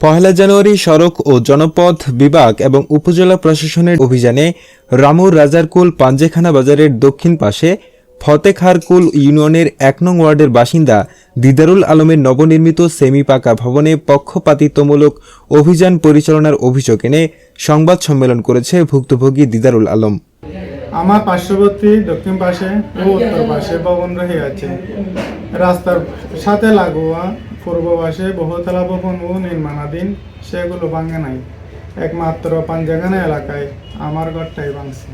পহেলা জানুয়ারি সড়ক ও জনপথ বিভাগ এবং উপজেলা প্রশাসনের অভিযানে রামুর রাজারকুল পাঞ্জেখানা বাজারের দক্ষিণ পাশে ফতেখারকুল ইউনিয়নের এক নং ওয়ার্ডের বাসিন্দা দিদারুল আলমের নবনির্মিত সেমি পাকা ভবনে পক্ষপাতিত্বমূলক অভিযান পরিচালনার অভিযোগ এনে সংবাদ সম্মেলন করেছে ভুক্তভোগী দিদারুল আলম। আমার পার্শ্ববর্তী দক্ষিণ পাশে ও উত্তর পাশে ভবন রহিয়াছে রাস্তার সাথে লাগোয়া পূর্ব পাশে বহুতলা ভবন ও নির্মাণাধীন, সেগুলো ভাঙে নাই। একমাত্র পাঞ্জাগানা এলাকায় আমার ঘরটাই ভাঙছে।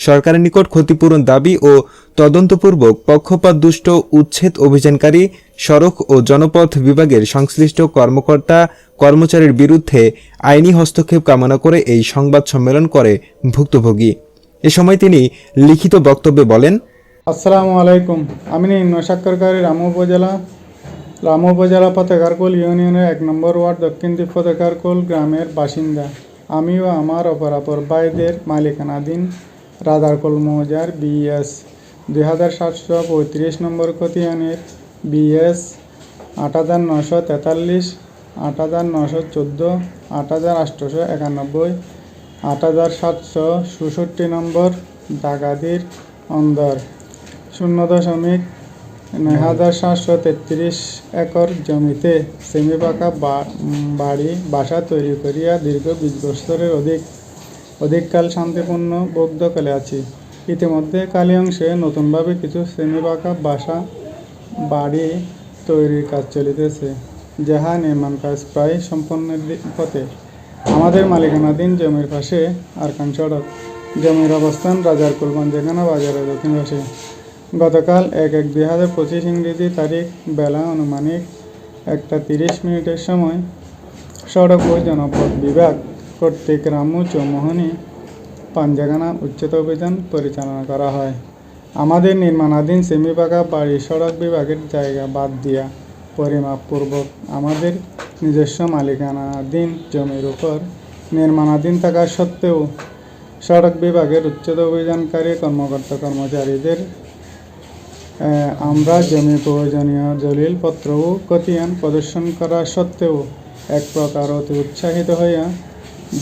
সরকারের নিকট ক্ষতিপূরণ দাবি ও তদন্তপূর্বক পক্ষপাত দুষ্ট উচ্ছেদ অভিযানকারী সড়ক ও জনপথ বিভাগের সংশ্লিষ্ট কর্মকর্তা কর্মচারীর বিরুদ্ধে আইনি হস্তক্ষেপ কামনা করে এই সংবাদ সম্মেলন করে ভুক্তভোগী। এ সময় তিনি লিখিত বক্তব্যে বলেন, আসসালামু আলাইকুম। আমি নিম্ন স্বাক্ষরকারী রামু উপজেলা রামু উপজেলা ফতেকারকুল ইউনিয়নের এক নম্বর ওয়ার্ড দক্ষিণ দ্বীপ ফতেকারকুল গ্রামের বাসিন্দা। আমিও আমার অপরাপর ভাইদের মালিকানাধীন রাদারকুল মৌজার বিএস। দুই হাজার সাতশো পঁয়ত্রিশ নম্বর খতিয়ানের বিএস, আট হাজার নশো তেতাল্লিশ, আট হাজার নশো চোদ্দ, আট হাজার আটশোশো একানব্বই আট হাজার সাতশো ষষট্টি নম্বর ডাকাতির অন্দর। শূন্য দশমিক নয় হাজার সাতশো তেত্রিশ একর জমিতে সেমি পাকা বাড়ি, বাসা তৈরি করিয়া দীর্ঘ বিশ বছরের অধিক অধিককাল শান্তিপূর্ণ বৌদ্ধকালে আছি। ইতিমধ্যে কালী অংশে নতুনভাবে কিছু সেমি পাকা বাসা, বাড়ি তৈরির কাজ চলিতেছে, যাহা নির্মাণ কাজ প্রায় সম্পন্নের পথে। আমাদের মালিকানাধীন জমির পাশে আরকান সড়ক। জমির অবস্থান রাজার কুলবান যেখানে বাজারের দক্ষিণ পাশে গতকাল এক এক দুই হাজার পঁচিশ ইংরেজি তারিখ, বেলা আনুমানিক একটা তিরিশ মিনিটের সময় সড়ক ও জনপথ বিভাগ কর্তৃক রামু চৌমোহনী পাঞ্জাগানা উচ্চতা অভিযান পরিচালনা করা হয়। আমাদের নির্মাণাধীন সেমিপাকা বাড়ি সড়ক বিভাগের জায়গা বাদ দিয়া পরিমাপপূর্বক আমাদের নিজস্ব মালিকানাধীন জমির উপর নির্মাণাধীন থাকা সত্ত্বেও সড়ক বিভাগের উচ্চতা অভিযানকারী কর্মকর্তা কর্মচারীদের আমরা জমি প্রয়োজনীয় দলিলপত্র ও খতিয়ান প্রদর্শন করা সত্ত্বেও এক প্রকার অতি উৎসাহিত হইয়া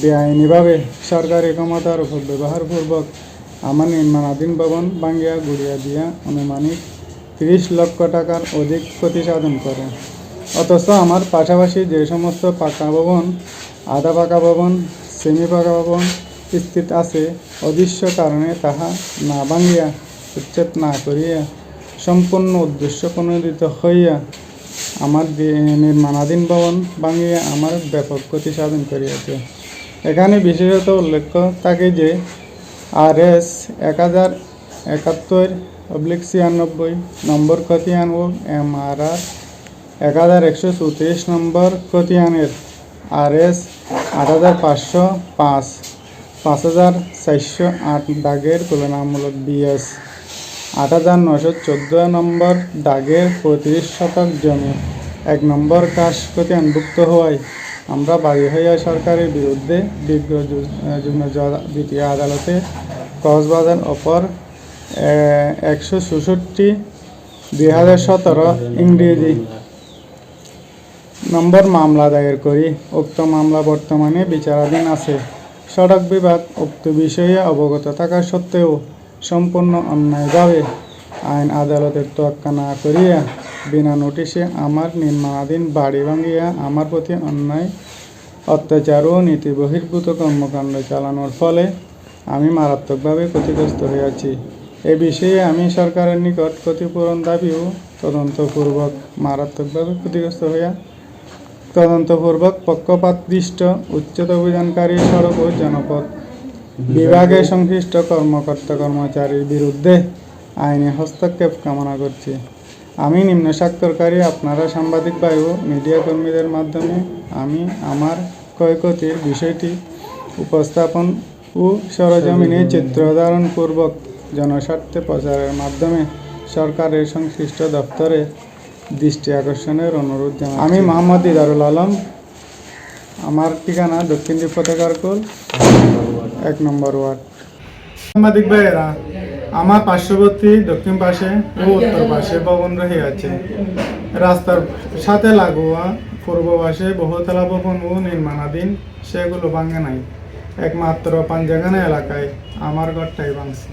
বেআইনিভাবে সরকারি ক্ষমতার উপর ব্যবহারপূর্বক আমার নির্মাণাধীন ভবন ভাঙ্গিয়া গুড়িয়া দিয়া আনুমানিক তিরিশ লক্ষ টাকার অধিক ক্ষতি সাধন করে। অথচ আমার পাশাপাশি যে সমস্ত পাকা ভবন, আধা পাকা ভবন সেমি পাকা ভবন স্থিত আছে, অদৃশ্য কারণে তাহা না ভাঙ্গিয়া উচ্ছেদ না করিয়া, সম্পূর্ণ উদ্দেশ্য প্রণোদিত হইয়া আমার নির্মাণাধীন ভবন ভাঙিয়া আমার ব্যাপক ক্ষতি সাধন করিয়াছে। এখানে বিশেষত উল্লেখ্য থাকে যে আর এস এক হাজার একাত্তর, অবলিক ছিয়ানব্বই, নম্বর খতিয়ান ও এম আর আর এক হাজার একশো চৌত্রিশ নম্বর খতিয়ানের আর এস আট হাজার পাঁচশো পাঁচ পাঁচ হাজার চারশো আট দাগের তুলনামূলক বিএস, আট হাজার নশো চোদ্দ নম্বর দাগের পঁয়ত্রিশ শতক জমি। এক নম্বর কাশ খতিয়ানভুক্ত হওয়ায় আমরা বাড়ি হইয়া সরকারের বিরুদ্ধে বিজ্ঞ দ্বিতীয় আদালতে কক্সবাজার অপর একশো চৌষট্টি, দুই হাজার সতেরো ইংরেজি নম্বর মামলা দায়ের করি। উক্ত মামলা বর্তমানে বিচারাধীন আছে। সড়ক বিভাগ উক্ত বিষয়ে অবগত থাকা সত্ত্বেও সম্পূর্ণ অন্যায়ভাবে আইন আদালতের তোয়াক্কা না করিয়া বিনা নোটিশে আমার নির্মাণাধীন বাড়ি ভাঙিয়া আমার প্রতি অন্যায়, অত্যাচার ও নীতি বহির্ভূত কর্মকাণ্ড চালানোর ফলে আমি মারাত্মকভাবে ক্ষতিগ্রস্ত হইয়াছি এ বিষয়ে আমি সরকারের নিকট ক্ষতিপূরণ দাবি ও তদন্তপূর্বক মারাত্মকভাবে ক্ষতিগ্রস্ত হইয়া তদন্তপূর্বক পক্ষপাতদৃষ্ট উচ্চত অভিযানকারী সড়ক ও জনপথ বিভাগের সংশ্লিষ্ট কর্মকর্তা কর্মচারীর বিরুদ্ধে আইনি হস্তক্ষেপ কামনা করছি। আমি নিম্ন স্বাক্ষরকারী, আপনারা সাংবাদিক বায়ু মিডিয়া কর্মীদের মাধ্যমে আমি আমার ক্ষয়ক্ষতির বিষয়টি উপস্থাপন ও সরজমিনে চিত্র ধারণ পূর্বক জনস্বার্থে প্রচারের মাধ্যমে সরকারের সংশ্লিষ্ট দপ্তরে দৃষ্টি আকর্ষণের অনুরোধ জানাই আমি মোহাম্মদ ইদারুল আলম। আমার ঠিকানা দক্ষিণ দ্বীপ ফতেকারকুল এক নম্বর ওয়ার্ড। সাংবাদিক ভাইয়েরা আমার পার্শ্ববর্তী দক্ষিণ পাশে ও উত্তর পাশে ভবন রহি আছে। রাস্তার সাথে লাগোয়া পূর্ব পাশে বহুতলা ভবন ও নির্মাণাধীন, সেগুলো ভাঙে নাই। একমাত্র পাঞ্জাগানা এলাকায় আমার ঘরটাই ভাঙছে।